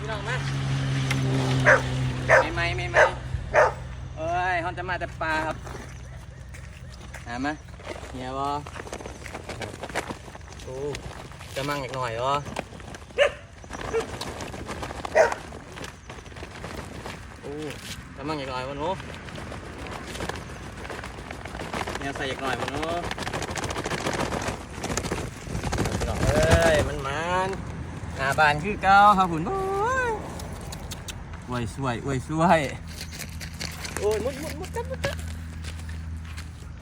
พี่น้องมาไม่ไม่ไม่ไม่เอ้ยฮอนจะมาแต่ปลาครับหามาเฮียบอโอ้จะมั่งอีกหน่อยบอโอ้จะมั่งอีกหน่อยวะหนูเนี่ยใส่อีกหน่อยวะหนูพี่น้องเอ้ยมันมันหน้าบานคือเก่าครับคุณโอ้ อวยสวยอวยสวยโอ้ยมุดมุดมุดจับมุดจับ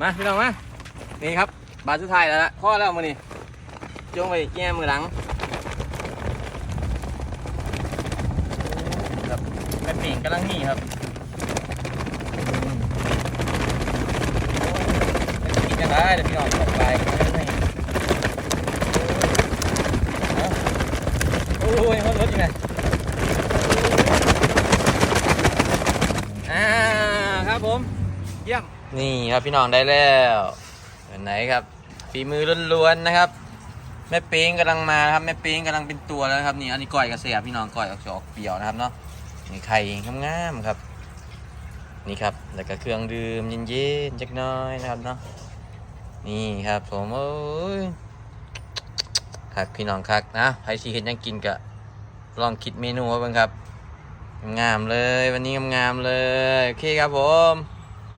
มาพี่น้องมานี่ครับบาทสุดท้ายแล้วละพ่อแล้วมือนี่จงไปแก้มือหลังครับแม่ปิ่งกำลังนี่ครับกินกันได้เดี๋ยวพี่น้องออกไปโอ้ยรถรถยังไงอ่าครับผม เยี่ยมนี่ครับพี่น้องได้แล้วเป็นไหนครับฝีมือล้วนๆนะครับแม่ปิงกำลังมาครับแม่ปิงกำลังเป็นตัวแล้วครับนี่อันนี้ก้อยกระเสียบพี่น้องก้อยออกออกเปรี้ยวนะครับเนาะนี่ไข่งามๆครับ นี่ครับแล้วก็เครื่องดื่มเย็นๆจักน้อยนะครับเนาะนี่ครับผมโอ้ยคักพี่น้องคักนะใครชีเห็นยังกินกะลองคิดเมนูเอาเบ้างครับงามเลยวันนี้งามๆเลยโอเคครับผม